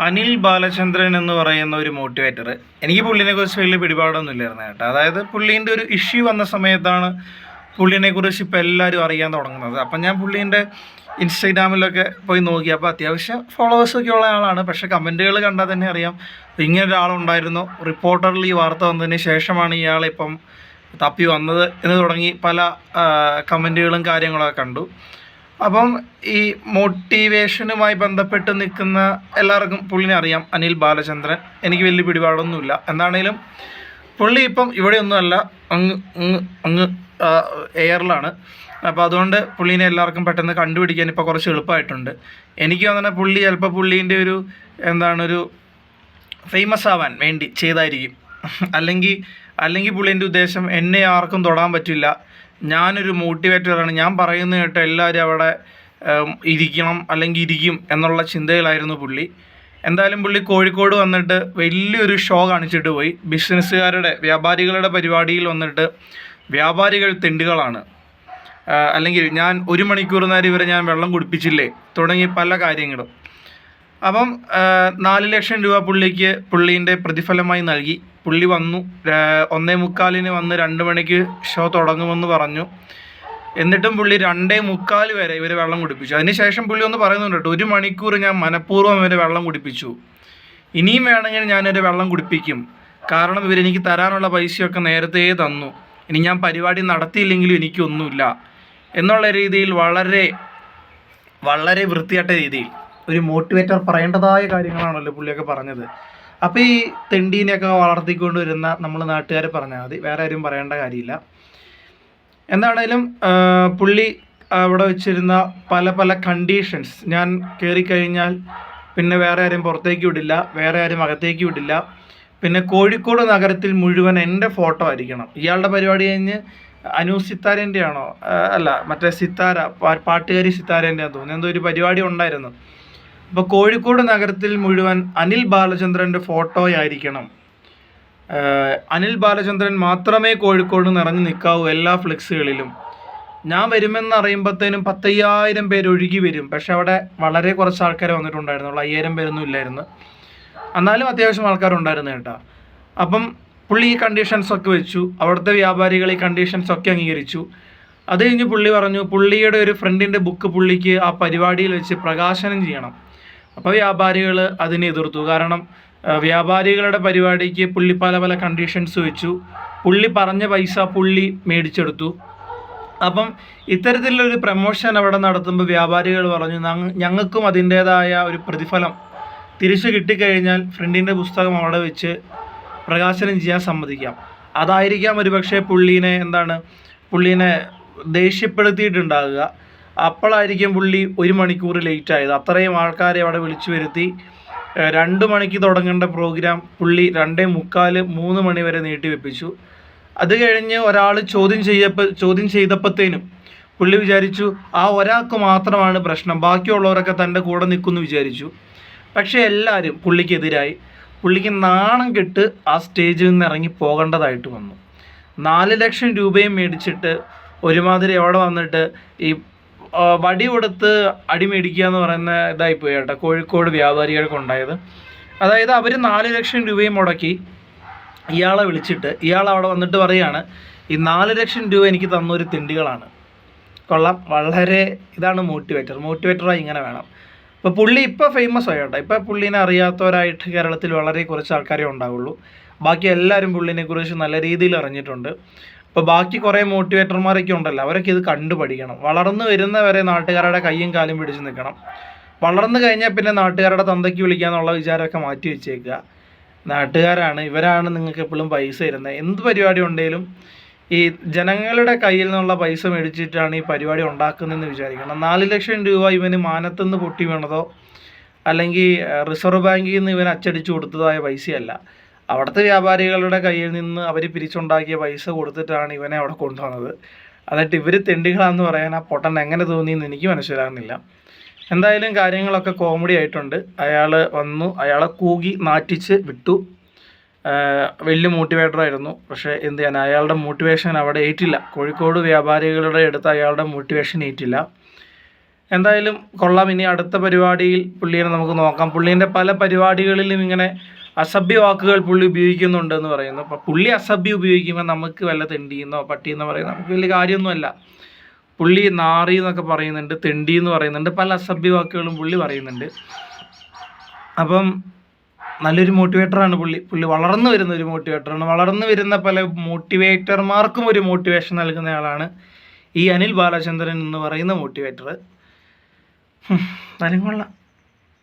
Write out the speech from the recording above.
അനിൽ ബാലചന്ദ്രൻ എന്ന് പറയുന്ന ഒരു മോട്ടിവേറ്റർ എനിക്ക് പുള്ളിനെ കുറിച്ച് വലിയ പിടിപാടൊന്നും ഇല്ലായിരുന്നു കേട്ടോ. അതായത് പുള്ളീന്റെ ഒരു ഇഷ്യൂ വന്ന സമയത്താണ് പുള്ളിനെ കുറിച്ച് ഇപ്പോൾ എല്ലാവരും അറിയാൻ തുടങ്ങുന്നത്. അപ്പം ഞാൻ പുള്ളീന്റെ ഇൻസ്റ്റഗ്രാമിലൊക്കെ പോയി നോക്കി. അപ്പോൾ അത്യാവശ്യം ഫോളോവേഴ്സൊക്കെ ഉള്ള ആളാണ്. പക്ഷേ കമന്റുകൾ കണ്ടാൽ തന്നെ അറിയാം. ഇങ്ങനെ ഒരാളുണ്ടായിരുന്നു. റിപ്പോർട്ടറിൽ ഈ വാർത്ത വന്നതിന് ശേഷമാണ് ഇയാളിപ്പം തപ്പി വന്നത് എന്ന് തുടങ്ങി പല കമന്റുകളും കാര്യങ്ങളൊക്കെ കണ്ടു. അപ്പം ഈ മോട്ടിവേഷനുമായി ബന്ധപ്പെട്ട് നിൽക്കുന്ന എല്ലാവർക്കും പുള്ളിനെ അറിയാം അനിൽ ബാലചന്ദ്രൻ. എനിക്ക് വലിയ പിടിപാടൊന്നുമില്ല. എന്താണേലും പുള്ളി ഇപ്പം ഇവിടെയൊന്നുമല്ല അങ്ങ് അങ്ങ് അങ്ങ് എയറിലാണ്. അപ്പോൾ അതുകൊണ്ട് പുള്ളീനെ എല്ലാവർക്കും പെട്ടെന്ന് കണ്ടുപിടിക്കാൻ ഇപ്പോൾ കുറച്ച് എളുപ്പമായിട്ടുണ്ട്. എനിക്ക് തന്നെ പുള്ളി ചിലപ്പോൾ പുള്ളീന്റെ ഒരു എന്താണ് ഒരു ഫേമസ് ആവാൻ വേണ്ടി ചെയ്തായിരിക്കും. അല്ലെങ്കിൽ അല്ലെങ്കിൽ പുള്ളീന്റെ ഉദ്ദേശം എന്നെ ആർക്കും തൊടാൻ പറ്റില്ല. ഞാനൊരു മോട്ടിവേറ്ററാണ് ഞാൻ പറയുന്നത് കേട്ട് എല്ലാവരും അവിടെ ഇരിക്കണം അല്ലെങ്കിൽ ഇരിക്കും എന്നുള്ള ചിന്തയിലായിരുന്നു പുള്ളി. എന്തായാലും പുള്ളി കോഴിക്കോട് വന്നിട്ട് വലിയൊരു ഷോ കാണിച്ചിട്ട് പോയി. ബിസിനസ്സുകാരുടെ വ്യാപാരികളുടെ പരിപാടിയിൽ വന്നിട്ട് വ്യാപാരികൾ തെണ്ടുകളാണ്. അല്ലെങ്കിൽ ഞാൻ ഒരു മണിക്കൂർ നേരം ഇവരെ ഞാൻ വെള്ളം കുടിപ്പിച്ചില്ലേ? തുടങ്ങി പല കാര്യങ്ങളും. അപ്പം നാല് ലക്ഷം രൂപ പുള്ളിക്ക് പുള്ളീന്റെ പ്രതിഫലമായി നൽകി. പുള്ളി വന്നു ഒന്നേ മുക്കാലിന് വന്ന് രണ്ട് മണിക്ക് ഷോ തുടങ്ങുമെന്ന് പറഞ്ഞു. എന്നിട്ടും പുള്ളി രണ്ടേ മുക്കാൽ വരെ ഇവർ വെള്ളം കുടിപ്പിച്ചു. അതിനുശേഷം പുള്ളി ഒന്ന് പറയുന്നുണ്ട് കേട്ടോ ഒരു മണിക്കൂർ ഞാൻ മനഃപൂർവം ഇവരെ വെള്ളം കുടിപ്പിച്ചു. ഇനിയും വേണമെങ്കിൽ ഞാനൊരു വെള്ളം കുടിപ്പിക്കും. കാരണം ഇവരെനിക്ക് തരാനുള്ള പൈസയൊക്കെ നേരത്തെ തന്നു. ഇനി ഞാൻ പരിപാടി നടത്തിയില്ലെങ്കിലും എനിക്കൊന്നുമില്ല. എന്നുള്ള രീതിയിൽ വളരെ വളരെ വൃത്തിയായിട്ട രീതിയിൽ ഒരു മോട്ടിവേറ്റർ പറയേണ്ടതായ കാര്യങ്ങളാണല്ലോ പുള്ളിയൊക്കെ പറഞ്ഞത്. അപ്പോൾ ഈ തെണ്ടീനെയൊക്കെ വളർത്തിക്കൊണ്ട് വരുന്ന നമ്മൾ നാട്ടുകാർ പറഞ്ഞാൽ മതി. വേറെ ആരും പറയേണ്ട കാര്യമില്ല. എന്താണേലും പുള്ളി അവിടെ വെച്ചിരുന്ന പല പല കണ്ടീഷൻസ് ഞാൻ കയറിക്കഴിഞ്ഞാൽ പിന്നെ വേറെ ആരും പുറത്തേക്ക് വിടില്ല വേറെ ആരും അകത്തേക്ക് വിടില്ല. പിന്നെ കോഴിക്കോട് നഗരത്തിൽ മുഴുവൻ എന്റെ ഫോട്ടോ ആയിരിക്കണം. ഇയാളുടെ പരിപാടി കഴിഞ്ഞ് അനു സിത്താരേന്റെയാണോ? അല്ല മറ്റേ സിത്താര പാട്ടുകാരി സിത്താരന്റെ തോന്നുന്നു. എന്തോ ഒരു പരിപാടി ഉണ്ടായിരുന്നു. അപ്പോൾ കോഴിക്കോട് നഗരത്തിൽ മുഴുവൻ അനിൽ ബാലചന്ദ്രന്റെ ഫോട്ടോയായിരിക്കണം. അനിൽ ബാലചന്ദ്രൻ മാത്രമേ കോഴിക്കോട് നിറഞ്ഞു നിൽക്കാവൂ എല്ലാ ഫ്ലെക്സുകളിലും. ഞാൻ വരുമെന്ന് അറിയുമ്പോഴത്തേനും പത്തയ്യായിരം പേര് ഒഴുകി വരും. പക്ഷെ അവിടെ വളരെ കുറച്ച് ആൾക്കാർ വന്നിട്ടുണ്ടായിരുന്നുള്ളൂ അയ്യായിരം പേരൊന്നും ഇല്ലായിരുന്നു. എന്നാലും അത്യാവശ്യം ആൾക്കാരുണ്ടായിരുന്നു കേട്ടോ. അപ്പം പുള്ളി ഈ കണ്ടീഷൻസ് ഒക്കെ വെച്ചു. അവിടുത്തെ വ്യാപാരികൾ ഈ കണ്ടീഷൻസ് ഒക്കെ അംഗീകരിച്ചു. അത് കഴിഞ്ഞ് പുള്ളി പറഞ്ഞു പുള്ളിയുടെ ഒരു ഫ്രണ്ടിന്റെ ബുക്ക് പുള്ളിക്ക് ആ പരിപാടിയിൽ വെച്ച് പ്രകാശനം ചെയ്യണം. അപ്പോൾ വ്യാപാരികൾ അതിനെ എതിർത്തു. കാരണം വ്യാപാരികളുടെ പരിപാടിക്ക് പുള്ളി പല പല കണ്ടീഷൻസ് വെച്ചു. പുള്ളി പറഞ്ഞ പൈസ പുള്ളി മേടിച്ചെടുത്തു. അപ്പം ഇത്തരത്തിലൊരു പ്രമോഷൻ അവിടെ നടത്തുമ്പോൾ വ്യാപാരികൾ പറഞ്ഞു "ഞങ്ങ- ഞങ്ങൾക്കും അതിന്റേതായ ഒരു പ്രതിഫലം തിരിച്ചു കിട്ടിക്കഴിഞ്ഞാൽ ഫ്രണ്ടിന്റെ പുസ്തകം അവിടെ വെച്ച് പ്രകാശനം ചെയ്യാൻ സമ്മതിക്കാം. അതായിരിക്കാം ഒരു പക്ഷേ പുള്ളീനെ എന്താണ് പുള്ളീനെ ദേഷ്യപ്പെടുത്തിയിട്ടുണ്ടാകുക. അപ്പോഴായിരിക്കും പുള്ളി ഒരു മണിക്കൂർ ലേറ്റ് ആയത് അത്രയും ആൾക്കാരെ അവിടെ വിളിച്ചു വരുത്തി. രണ്ട് മണിക്ക് തുടങ്ങേണ്ട പ്രോഗ്രാം പുള്ളി രണ്ടേ മുക്കാൽ മൂന്ന് മണി വരെ നീട്ടി വെപ്പിച്ചു. അത് കഴിഞ്ഞ് ഒരാൾ ചോദ്യം ചെയ്യപ്പ ചോദ്യം ചെയ്തപ്പോഴത്തേനും പുള്ളി വിചാരിച്ചു ആ ഒരാൾക്ക് മാത്രമാണ് പ്രശ്നം ബാക്കിയുള്ളവരൊക്കെ തന്റെ കൂടെ നിൽക്കുമെന്ന് വിചാരിച്ചു. പക്ഷേ എല്ലാവരും പുള്ളിക്കെതിരായി. പുള്ളിക്ക് നാണം കെട്ട് ആ സ്റ്റേജിൽ നിന്ന് ഇറങ്ങി പോകേണ്ടതായിട്ട് വന്നു. നാല് ലക്ഷം രൂപയും മേടിച്ചിട്ട് ഒരുമാതിരി അവിടെ വന്നിട്ട് ഈ വടി കൊടുത്ത് അടിമേടിക്കുക എന്ന് പറയുന്ന ഇതായി പോയി കേട്ടോ. കോഴിക്കോട് വ്യാപാരികൾക്ക് ഉണ്ടായത്. അതായത് അവർ നാല് ലക്ഷം രൂപയും മുടക്കി ഇയാളെ വിളിച്ചിട്ട് ഇയാൾ അവിടെ വന്നിട്ട് പറയുകയാണ് ഈ നാല് ലക്ഷം രൂപ എനിക്ക് തന്നൊരു തിണ്ടികളാണ്. കൊള്ളാം. വളരെ ഇതാണ് മോട്ടിവേറ്റർ. മോട്ടിവേറ്ററായി ഇങ്ങനെ വേണം. ഇപ്പോൾ പുള്ളി ഇപ്പോൾ ഫേമസ് ആയി കേട്ടോ. ഇപ്പോൾ പുള്ളീനെ അറിയാത്തവരായിട്ട് കേരളത്തിൽ വളരെ കുറച്ച് ആൾക്കാരെ ഉണ്ടാവുള്ളൂ. ബാക്കി എല്ലാവരും പുള്ളിനെ കുറിച്ച് നല്ല രീതിയിൽ അറിഞ്ഞിട്ടുണ്ട്. ഇപ്പോൾ ബാക്കി കുറേ മോട്ടിവേറ്റർമാരൊക്കെ ഉണ്ടല്ലോ അവരൊക്കെ ഇത് കണ്ടു പഠിക്കണം. വളർന്നു വരുന്നവരെ നാട്ടുകാരുടെ കൈയും കാലും പിടിച്ച് നിൽക്കണം. വളർന്നു കഴിഞ്ഞാൽ പിന്നെ നാട്ടുകാരുടെ തന്തയ്ക്ക് വിളിക്കാന്നുള്ള വിചാരമൊക്കെ മാറ്റി വെച്ചേക്കുക. നാട്ടുകാരാണ് ഇവരാണ് നിങ്ങൾക്ക് എപ്പോഴും പൈസ തരുന്നത്. എന്ത് പരിപാടി ഉണ്ടെങ്കിലും ഈ ജനങ്ങളുടെ കയ്യിൽ നിന്നുള്ള പൈസ മേടിച്ചിട്ടാണ് ഈ പരിപാടി ഉണ്ടാക്കുന്നതെന്ന് വിചാരിക്കണം. നാല് ലക്ഷം രൂപ ഇവന് മാനത്തുനിന്ന് പൊട്ടി വീണതോ അല്ലെങ്കിൽ റിസർവ് ബാങ്കിൽ നിന്ന് ഇവൻ അച്ചടിച്ചു കൊടുത്തതായ പൈസയല്ല. അവിടുത്തെ വ്യാപാരികളുടെ കയ്യിൽ നിന്ന് അവർ പിരിച്ചുണ്ടാക്കിയ പൈസ കൊടുത്തിട്ടാണ് ഇവനെ അവിടെ കൊണ്ടുവന്നത്. എന്നിട്ട് ഇവർ തെണ്ടികളാന്ന് പറയാൻ ആ പൊട്ടൻ എങ്ങനെ തോന്നിയെന്ന് എനിക്ക് മനസ്സിലാകുന്നില്ല. എന്തായാലും കാര്യങ്ങളൊക്കെ കോമഡി ആയിട്ടുണ്ട്. അയാൾ വന്നു അയാളെ കൂകി നാറ്റിച്ച് വിട്ടു. വലിയ മോട്ടിവേറ്റർ ആയിരുന്നു. പക്ഷേ എന്ത് ചെയ്യാൻ അയാളുടെ മോട്ടിവേഷൻ അവിടെ ഏറ്റില്ല. കോഴിക്കോട് വ്യാപാരികളുടെ അടുത്ത് അയാളുടെ മോട്ടിവേഷൻ ഏറ്റില്ല. എന്തായാലും കൊള്ളാം. ഇനി അടുത്ത പരിപാടിയിൽ പുള്ളിയെ നമുക്ക് നോക്കാം. പുള്ളീന്റെ പല പരിപാടികളിലും ഇങ്ങനെ അസഭ്യ വാക്കുകൾ പുള്ളി ഉപയോഗിക്കുന്നുണ്ടെന്ന് പറയുന്നു. അപ്പം പുള്ളി അസഭ്യം ഉപയോഗിക്കുമ്പോൾ നമുക്ക് വല്ല തെണ്ടിയെന്നോ പട്ടിയെന്നോ പറയുന്ന നമുക്ക് വലിയ കാര്യമൊന്നുമല്ല. പുള്ളി നാറി എന്നൊക്കെ പറയുന്നുണ്ട് തെണ്ടി എന്ന് പറയുന്നുണ്ട് പല അസഭ്യ വാക്കുകളും പുള്ളി പറയുന്നുണ്ട്. അപ്പം നല്ലൊരു മോട്ടിവേറ്ററാണ് പുള്ളി. പുള്ളി വളർന്നു വരുന്ന ഒരു മോട്ടിവേറ്ററാണ്. വളർന്നു വരുന്ന പല മോട്ടിവേറ്റർമാർക്കും ഒരു മോട്ടിവേഷൻ നൽകുന്നയാളാണ് ഈ അനിൽ ബാലചന്ദ്രൻ എന്ന് പറയുന്ന മോട്ടിവേറ്റർ നല്ല കൊള്ളാം.